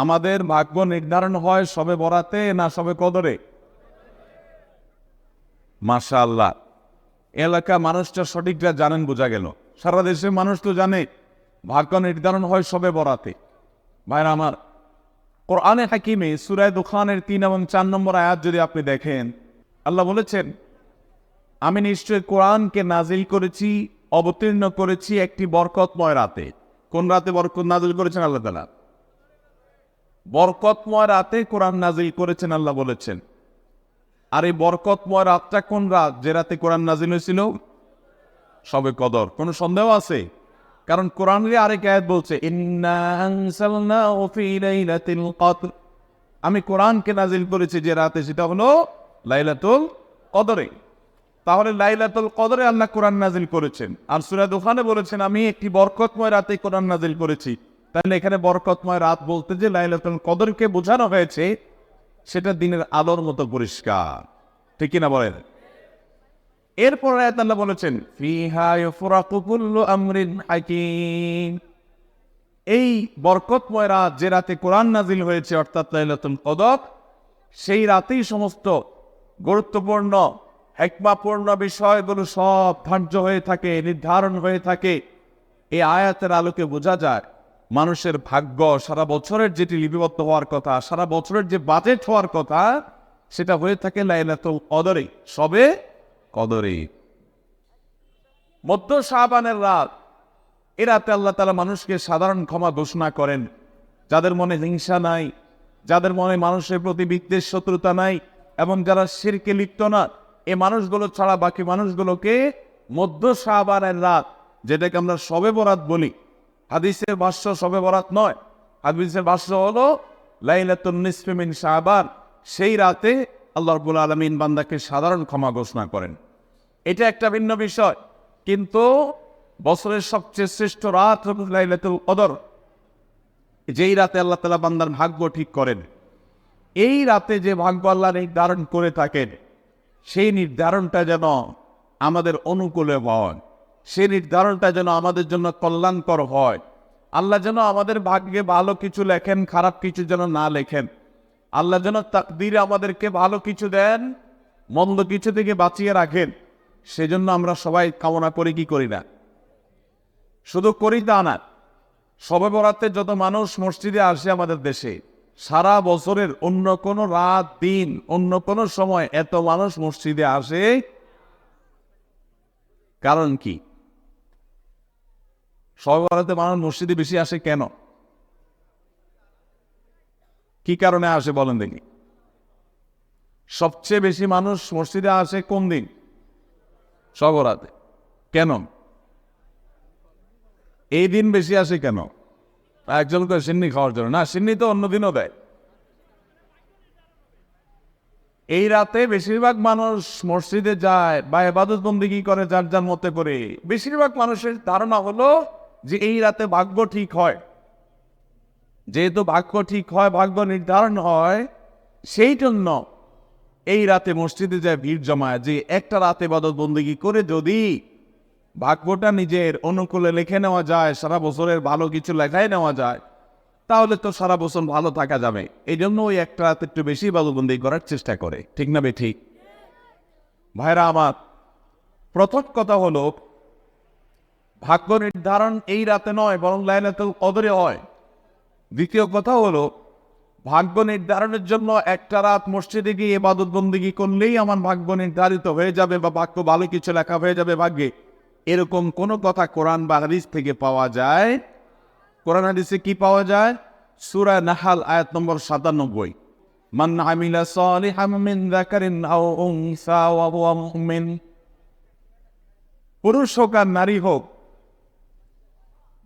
আমাদের ভাগ্য নির্ধারণ হয় সবে বরাতে, না সবে কদরে? মাশা আল্লাহ এলাকা মানুষটা সঠিকটা জানেন বোঝা গেল। সারা দেশে মানুষ তো জানে, ভাগ্য নির্ধারণ হয় সবে বরাতে। ভাইরা আমার, কোরআনে হাকিমে সুরায় দোকানের তিন এবং চার নম্বর আয়াত যদি আপনি দেখেন, আল্লাহ বলেছেন, আমি নিশ্চয় কোরআনকে নাজিল করেছি, অবতীর্ণ করেছি একটি বরকতময় রাতে। কোন রাতে বরকত নাজিল করেছেন আল্লাহ তালা বরকতময় রাতে কোরআন নাজিল করেছেন, আল্লাহ বলেছেন। আর এই বরকতময় রাতটা কোন রাত? যে রাতে কোরআন নাজিল হয়েছিল? সবে কদর। কোনো সন্দেহ আছে? কারণ কোরআনের আরেক আয়াত বলছে, "ইন্না আনসালনাহু ফী লাইলাতিল আমি কোরআনকে নাজিল করেছি যে রাতে, সেটা হলো লাইলাতুল কদরে। তাহলে লাইলাতুল কদরে আল্লাহ কোরআন নাজিল করেছেন। আর সূরা দুখানে বলেছেন, আমি একটি বরকতময় রাতে কোরআন নাজিল করেছি। তাহলে এখানে বরকতময় রাত বলতে যে লাইলাতুল কদরকে বোঝানো হয়েছে, সেটা দিনের আলোর মতো পরিষ্কার। ঠিক কিনা বলেন? এরপর আল্লাহ বলেছেন এই বরকতময় রাত যে রাতে কোরআন নাজিল হয়েছে, অর্থাৎ লাইলাতুল কদক সেই রাতেই সমস্ত গুরুত্বপূর্ণ, হেকমাপূর্ণ বিষয়গুলো সব ধার্য হয়ে থাকে, নির্ধারণ হয়ে থাকে। এই আয়াতের আলোকে বোঝা যায় মানুষের ভাগ্য সারা বছরের যেটি লিপিবদ্ধ হওয়ার কথা, সারা বছরের যে বাজেট হওয়ার কথা, সেটা হয়ে থাকে লাইলাতুল কদরে সবে কদরে মধ্য শাহবানের রাত, এ রাতে আল্লাহ তালা মানুষকে সাধারণ ক্ষমা ঘোষণা করেন। যাদের মনে হিংসা নাই, যাদের মনে মানুষের প্রতি বিদ্বেষ, শত্রুতা নাই, এবং যারা শিরকে লিপ্ত না, এ মানুষগুলো ছাড়া বাকি মানুষগুলোকে মধ্য শাহবানের রাত, যেটাকে আমরা সবে বরাত বলি হাদিসের ভাষ্য সবে বরাত নয়। হাদিসের ভাষ্য হলো লাইলাতুন নিসফিমিন শাহবান সেই রাতে আল্লাহ রবুল আলমিন বান্দাকে সাধারণ ক্ষমা ঘোষণা করেন। এটা একটা ভিন্ন বিষয়। কিন্তু বছরের সবচেয়ে শ্রেষ্ঠ রাত লাইলাতুল কদর। যেই রাতে আল্লাহ তালা বান্দার ভাগ্য ঠিক করেন। এই রাতে যে ভাগ্য আল্লাহ নির্ধারণ করে থাকেন, সেই নির্ধারণটা যেন আমাদের অনুকূলে হয়। সেই নির্ধারণটা যেন আমাদের জন্য কল্যাণকর হয়। আল্লাহ যেন আমাদের ভাগ্যে ভালো কিছু লেখেন, খারাপ কিছু যেন না লেখেন। আল্লাহ যেন তাকদিরে আমাদেরকে ভালো কিছু দেন, মন্দ কিছু থেকে বাঁচিয়ে রাখেন। সেজন্য আমরা সবাই কামনা করি, কি করি না? শুধু করি তা না সবে বরাতে যত মানুষ মসজিদে আসে আমাদের দেশে, সারা বছরের অন্য কোনো রাত, দিন, অন্য কোনো সময় এত মানুষ মসজিদে আসে। কারণ কি? সবে মানুষ মসজিদে বেশি আসে কেন? কি কারণে আসে বলেন দেখি। সবচেয়ে বেশি মানুষ মসজিদে আসে কোন দিন? সবরাতে কেন? এই দিন বেশি আসে কেন? একজন করে সিন্নি খাওয়ার জন্য। না, সিন্নি তো অন্য দিনও দেয়। এই রাতে বেশিরভাগ মানুষ মসজিদে যায় বা এবাদত বন্দিগি করে যার যার মতে করে বেশিরভাগ মানুষের ধারণা হলো যে এই রাতে ভাগ্য ঠিক হয়। যেহেতু ভাগ্য ঠিক হয়, ভাগ্য নির্ধারণ হয়, সেই জন্য এই রাতে মসজিদে যায় ভিড় জমায়, যে একটা রাতে বাদত বন্দিগি করে যদি ভাগ্যটা নিজের অনুকূলে লিখে নেওয়া যায়, সারা বছরের ভালো কিছু লেখায় নেওয়া যায়, তাহলে তো সারা বছর ভালো থাকা যাবে। এই জন্য ওই একটা রাতে একটু বেশি বাদবন্দি করার চেষ্টা করে। ঠিক না বে ঠিক? ভাইরা, আমার প্রথম কথা হলো ভাগ্য নির্ধারণ এই রাতে নয়, বরং লাইলাতুল কদরে হয়। দ্বিতীয় কথা হলো, ভাগ্য নির্ধারণের জন্য একটা রাত মসজিদে গিয়ে ইবাদত বন্দিগি করলেই আমার ভাগ্য নির্ধারিত হয়ে যাবে বা বাক্য ভালো কিছু লেখা হয়ে যাবে ভাগ্যে। এরকম কোনো কথা কোরআন বা হাদিস থেকে পাওয়া যায়? কোরআন হাদিসে কি পাওয়া যায়? সুরা নাহাল, আয়াত নম্বর সাতানব্বই। মান আমিলা সালিহাম মিন আও উনসা ওয়া মুমিন। পুরুষ হোক আর নারী হোক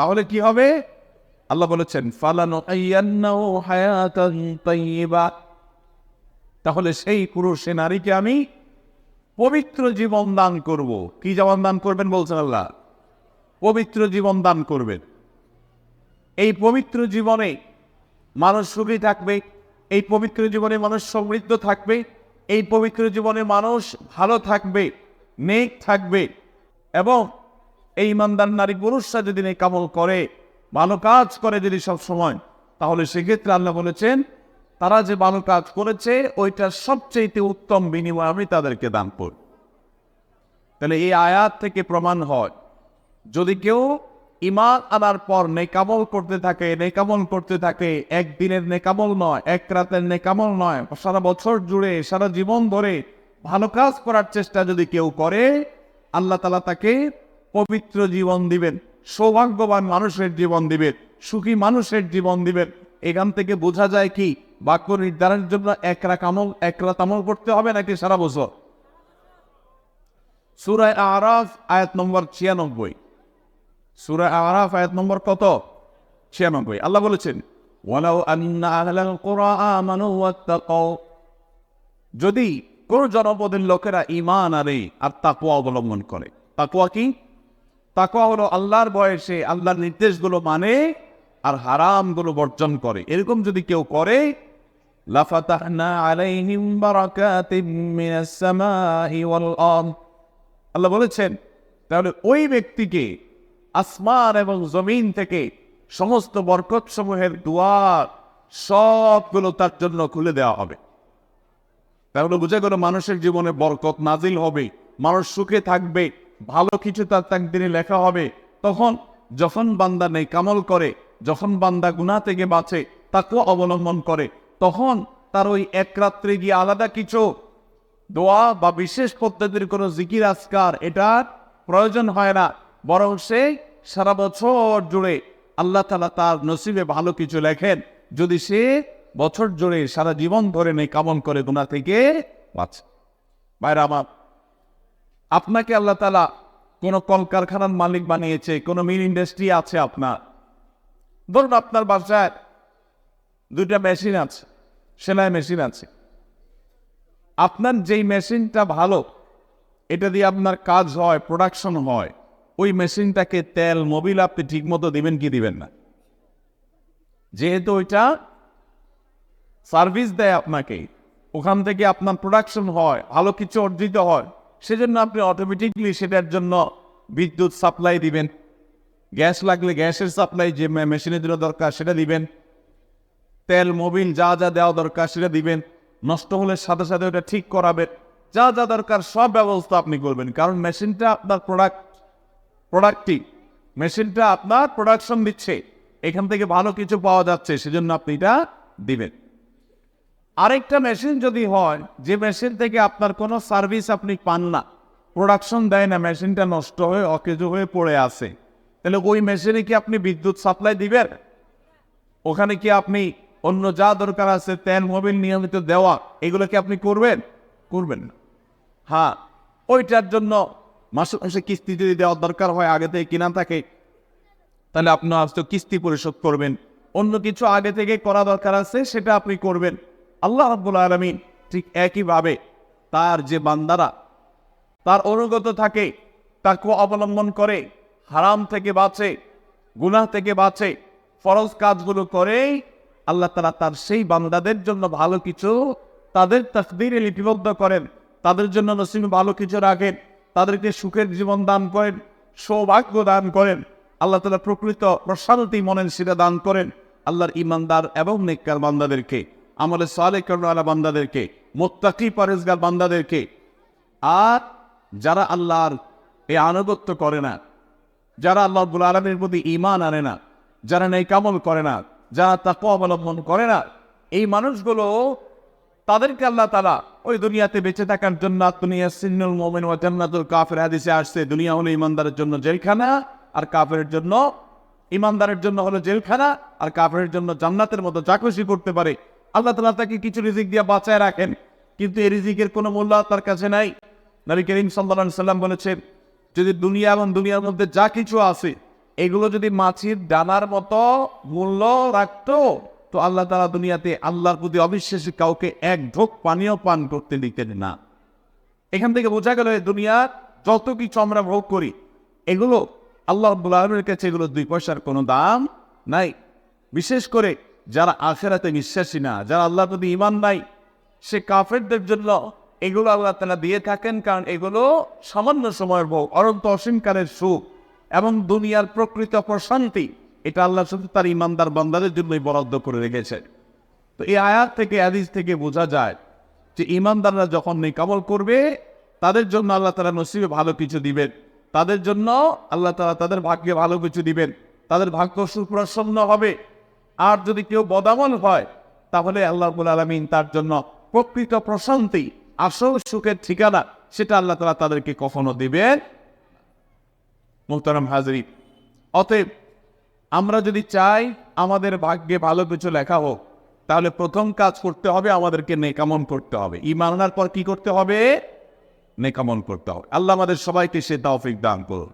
তাহলে কি হবে? আল্লাহ বলেছেন ফালানো তাহলে সেই পুরুষ, সে নারীকে আমি পবিত্র জীবন দান করব। কি জীবন দান করবেন বলছেন আল্লাহ? পবিত্র জীবন দান করবেন। এই পবিত্র জীবনে মানুষ সুখী থাকবে, এই পবিত্র জীবনে মানুষ সমৃদ্ধ থাকবে, এই পবিত্র জীবনে মানুষ ভালো থাকবে, নেক থাকবে এবং এই ইমানদার নারী পুরুষরা যদি নেক আমল করে, ভালো কাজ করে যদি সব সময় তাহলে সেক্ষেত্রে আল্লাহ বলেছেন, তারা যে ভালো কাজ করেছে ওইটার সবচেয়ে উত্তম বিনিময় আমি তাদেরকে দান করব তাহলে এই আয়াত থেকে প্রমাণ হয়, যদি কেউ ইমান আনার পর নেকামল করতে থাকে, নেকামল করতে থাকে, একদিনের নেকামল নয়, এক রাতের নেকামল নয়, সারা বছর জুড়ে, সারা জীবন ধরে ভালো কাজ করার চেষ্টা যদি কেউ করে, আল্লাহ তালা তাকে পবিত্র জীবন দিবেন, সৌভাগ্যবান মানুষের জীবন দিবেন, সুখী মানুষের জীবন দিবেন। এখান থেকে বোঝা যায় কি, বাক্য নির্ধারণের জন্য এক রাত আমল এক রাত আমল করতে হবে নাকি সারা বছর? সুরায় আরাফ, আয়াত নম্বর ছিয়ানব্বই। সুরায় আরাফ, আয়াত নম্বর কত? ছিয়ানব্বই। আল্লাহ বলেছেন যদি কোন জনপদের লোকেরা ইমান আরে আর তাকুয়া অবলম্বন করে তাকুয়া কি? তাকওয়া হলো আল্লাহর বয়সে আল্লাহর নির্দেশগুলো মানে আর হারামগুলো বর্জন করে। এরকম যদি কেউ করে আল্লাহ বলেছেন, তাহলে ওই ব্যক্তিকে আসমান এবং জমিন থেকে সমস্ত বরকত সমূহের দুয়ার সবগুলো তার জন্য খুলে দেওয়া হবে। তাহলে বুঝে গেল মানুষের জীবনে বরকত নাজিল হবে, মানুষ সুখে থাকবে। ভালো কিছু তার তাকদিনে লেখা হবে, তখন যখন বান্দা নেই কামল করে, যখন বান্দা গুনাহ থেকে বাঁচে, তাকেও অবলম্বন করে, তখন তার ওই এক রাত্রে গিয়ে আলাদা কিছু দোয়া বা বিশেষ পদ্ধতির কোনো জিকির, আজকার এটার প্রয়োজন হয় না। বরং সে সারা বছর জুড়ে আল্লাহ তালা তার নসিবে ভালো কিছু লেখেন। যদি সে বছর জুড়ে সারা জীবন ধরে নেই কামন করে গুণা থেকে বাঁচে। বাইরে আমার আপনাকে আল্লাহ তালা কোনো কলকারখানার মালিক বানিয়েছে, কোনো মিল ইন্ডাস্ট্রি আছে আপনার? ধরুন আপনার বাসায় দুইটা মেশিন আছে, সেলাই মেশিন আছে। আপনার যেই মেশিনটা ভালো, এটা দিয়ে আপনার কাজ হয় প্রোডাকশন হয়, ওই মেশিনটাকে তেল মোবিল আপনি ঠিকমতো দিবেন কি দিবেন না? যেহেতু ওইটা সার্ভিস দেয় আপনাকে, ওখান থেকে আপনার প্রোডাকশন হয়, ভালো কিছু অর্জিত হয়। সেজন্য আপনি অটোমেটিকলি সেটার জন্য বিদ্যুৎ সাপ্লাই দিবেন। গ্যাস লাগলে গ্যাসের সাপ্লাই যে মেশিনের জন্য দরকার সেটা দিবেন। তেল মোবিল যা যা দেওয়া দরকার সেটা দিবেন। নষ্ট হলে সাথে সাথে ওটা ঠিক করাবেন। যা যা দরকার সব ব্যবস্থা আপনি করবেন। কারণ মেশিনটা আপনার প্রোডাক্ট প্রোডাক্টটি মেশিনটা আপনার প্রোডাকশন দিচ্ছে। এখান থেকে ভালো কিছু পাওয়া যাচ্ছে, সেজন্য আপনি এটা দিবেন। আরেকটা মেশিন যদি হয়, যে মেশিন থেকে আপনার কোনো সার্ভিস আপনি পান না প্রোডাকশন দেয় না মেশিনটা নষ্ট হয়ে, অকেজো হয়ে পড়ে আছে, তাহলে ওই মেশিনে কি আপনি বিদ্যুৎ সাপ্লাই দিবেন? ওখানে কি আপনি অন্য যা দরকার আছে তেল মোবিল, নিয়মিত দেওয়া, এগুলো কি আপনি করবেন? করবেন না। হ্যাঁ ওইটার জন্য মাসে মাসে কিস্তি যদি দেওয়ার দরকার হয়, আগে থেকে কিনা থাকে, তাহলে আপনি হয়তো কিস্তি পরিশোধ করবেন। অন্য কিছু আগে থেকে করা দরকার আছে, সেটা আপনি করবেন। আল্লাহ রাব্বুল আলমিন ঠিক একইভাবে তার যে বান্দারা, তার অনুগত থাকে তাকে অবলম্বন করে, হারাম থেকে বাঁচে, গুনাহ থেকে বাঁচে, ফরজ কাজগুলো করেই আল্লাহ তালা তার সেই বান্দাদের জন্য ভালো কিছু তাদের তকদিরে লিপিবদ্ধ করেন, তাদের জন্য নসিমে ভালো কিছু রাখেন, তাদেরকে সুখের জীবন দান করেন, সৌভাগ্য দান করেন, আল্লাহ তালা প্রকৃত প্রশান্তি মনের সেটা দান করেন, আল্লাহর ইমানদার এবং নেককার বান্দাদেরকে। আমাদের সালে করুণালা বান্দাদেরকে, মোত্তাকি পরেজগার বান্দাদেরকে। আর যারা আল্লাহর এই আনুগত্য করে না, যারা আল্লাহ আলমের প্রতি ইমান আনে না, যারা নেই কামল করে না, যারা তাকে অবলম্বন করে না, এই মানুষগুলো তাদেরকে আল্লাহ তালা ওই দুনিয়াতে বেঁচে থাকার জন্য দুনিয়া সিন্নুল মোমেন ও জান্নাতুল কাফের হাদিসে আসছে, দুনিয়া হলো ইমানদারের জন্য জেলখানা আর কাফের জন্য ইমানদারের জন্য হলো জেলখানা আর কাফের জন্য জান্নাতের মতো চাকরি করতে পারে। আল্লাহ তালা তাকে কিছু রিজিক দিয়ে বাঁচায় রাখেন, কিন্তু এই রিজিকের কোনো মূল্য তার কাছে নাই। নবী করিম সাল্লাহ সাল্লাম বলেছেন, যদি দুনিয়া এবং দুনিয়ার মধ্যে যা কিছু আছে, এগুলো যদি মাছির ডানার মতো মূল্য রাখতো, তো আল্লাহ তালা দুনিয়াতে আল্লাহর প্রতি অবিশ্বাসী কাউকে এক ঢোক পানীয় পান করতে দিতেন না। এখান থেকে বোঝা গেল দুনিয়ার যত কিছু আমরা ভোগ করি, এগুলো আল্লাহ রব্বুল আলমের কাছে এগুলো দুই পয়সার কোনো দাম নাই। বিশেষ করে যারা আখেরাতে বিশ্বাসী না, যারা আল্লাহ প্রতি ইমান নাই, সে কাফেরদের জন্য এগুলো আল্লাহ তালা দিয়ে থাকেন, কারণ এগুলো সামান্য সময়ের ভোগ, অনন্ত অসীমকালের সুখ এবং দুনিয়ার প্রকৃত প্রশান্তি। এটা আল্লাহ শুধু তার ইমানদার বান্দাদের জন্যই বরাদ্দ করে রেখেছে তো এই আয়াত থেকে আদিস থেকে বোঝা যায় যে ইমানদাররা যখন নিকামল করবে, তাদের জন্য আল্লাহ তালা নসিবে ভালো কিছু দিবেন। তাদের জন্য আল্লাহ তালা তাদের ভাগ্যে ভালো কিছু দিবেন। তাদের ভাগ্য সুপ্রসন্ন হবে। আর যদি কেউ বদামল হয়, তাহলে আল্লাহ আলমিন তার জন্য প্রকৃত প্রশান্তি, আসল সুখের ঠিকানা, সেটা আল্লাহ তালা তাদেরকে কখনো দিবেন মোহতারাম হাজরি অতএব আমরা যদি চাই আমাদের ভাগ্যে ভালো কিছু লেখা হোক, তাহলে প্রথম কাজ করতে হবে আমাদেরকে নেকামন করতে হবে। ইমান আনার পর কি করতে হবে? নেকামন করতে হবে। আল্লাহ আমাদের সবাইকে সে তৌফিক দান করুন।